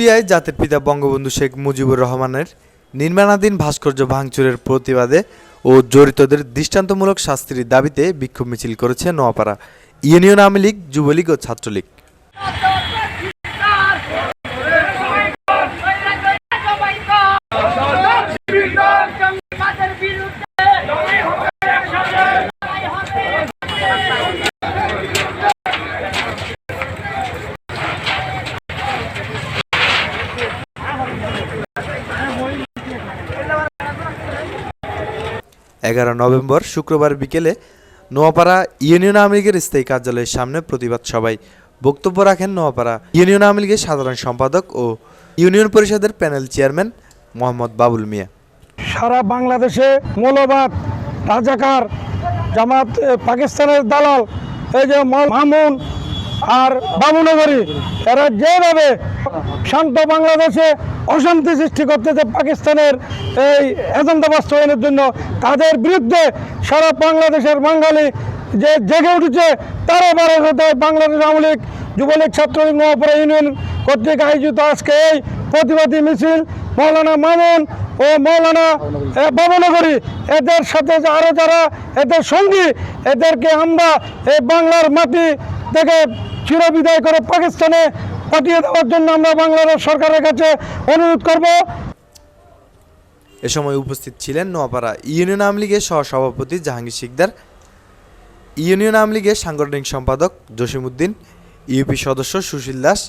কুষ্টিয়ায় জাতির পিতা বঙ্গবন্ধু শেখ মুজিবুর রহমানের নির্মাণাধীন ভাস্কর্য ভাঙচুরের প্রতিবাদে ও জড়িতদের দৃষ্টান্তমূলক শাস্তির দাবিতে বিক্ষোভ মিছিল করেছে নোয়াপাড়া। ইউনিয়ন আওয়ামী লীগ, যুবলীগ ও ছাত্রলীগ। এগারো নভেম্বর শুক্রবার বিকেলে নোয়াপাড়া ইউনিয়ন আওয়ামী লীগের স্থায়ী কার্যালয়ের সামনে প্রতিবাদ সভায় বক্তব্য রাখেন নোয়াপাড়া ইউনিয়ন আওয়ামী লীগের সাধারণ সম্পাদক ও ইউনিয়ন পরিষদের প্যানেল চেয়ারম্যান মোহাম্মদ বাবুল মিয়া। সারা বাংলাদেশে মৌলবাদ, রাজাকার, জামাত পাকিস্তানের দালাল, এই যে মামুন আর বামুনগরী এরা যেভাবে শান্ত বাংলাদেশে অশান্তি সৃষ্টি করতেছে পাকিস্তানের এই এজেন্ডা বাস্তবায়নের জন্য তাদের বিরুদ্ধে সারা বাংলাদেশের বাঙালি যে জেগে উঠেছে তারা বারে বাংলাদেশ আওয়ামী লীগ যুবলীগ ছাত্রলীগ নোয়াপাড়া ইউনিয়ন কর্তৃক আয়োজিত আজকে এই প্রতিবাদী মিছিল মৌলানা মামুন ও মৌলানা এ, ভবনগরী এদের সাথে যে আরও যারা এদের সঙ্গী এদেরকে আমরা এই বাংলার মাটি থেকে চিরবিদায় করে পাকিস্তানে পাঠিয়ে দেওয়ার জন্য আমরা বাংলাদেশ সরকারের কাছে অনুরোধ করব। এ সময় উপস্থিত ছিলেন নোয়াপাড়া ইউনিয়ন আওয়ামী লীগের সহসভাপতি জাহাঙ্গীর শিকদার, ইউনিয়ন আওয়ামী লীগের সাংগঠনিক সম্পাদক জসিমউদ্দিন, ইউপি সদস্য সুশীল দাস,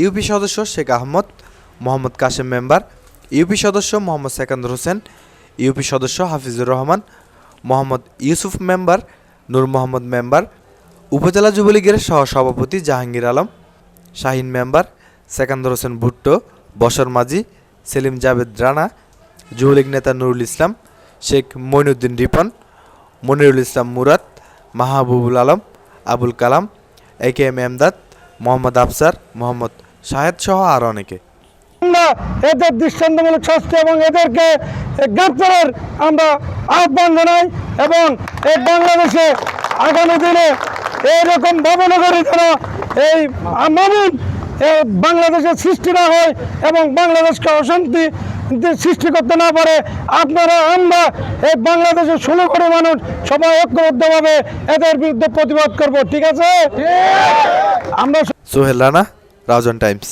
ইউপি সদস্য শেখ আহমদ, মোহাম্মদ কাশেম মেম্বার, ইউপি সদস্য মোহাম্মদ সেকান্দর হোসেন, ইউপি সদস্য হাফিজুর রহমান, মোহাম্মদ ইউসুফ মেম্বার, নূর মোহাম্মদ মেম্বার উপজেলা যুবলীগের সহসভাপতি জাহাঙ্গীর আলম, শাহিন মেম্বার সেকান্দর হোসেন ভুট্টো, বসর মাঝি, সেলিম জাভেদ রানা, যুবলীগ নেতা Nurul Islam, Sheikh Moinuddin Ripon, Monirul Islam Murad, Mahbubul Alam, Abul Kalam, A K M Emdad, Mohammad Afsar, Mohammad Shahed সহ আরও অনেকে। এদের দৃষ্টান্তমূলক শাস্তি এবং এদেরকে গ্রেপ্তারের আমরা আহ্বান জানাই এবং এই বাংলাদেশে আগামী দিনে এইরকম ভাবনগরে যেন এই মামুন বাংলাদেশের বাংলাদেশে সৃষ্টি না হয় এবং বাংলাদেশকে অশান্তি সৃষ্টি করতে না পারে আপনারা আমরা এই বাংলাদেশের ষোলো কোটি মানুষ সবাই ঐক্যবদ্ধভাবে এদের বিরুদ্ধে প্রতিবাদ করব ঠিক আছে? আমরা সোহেল রানা রাজন টাইমস।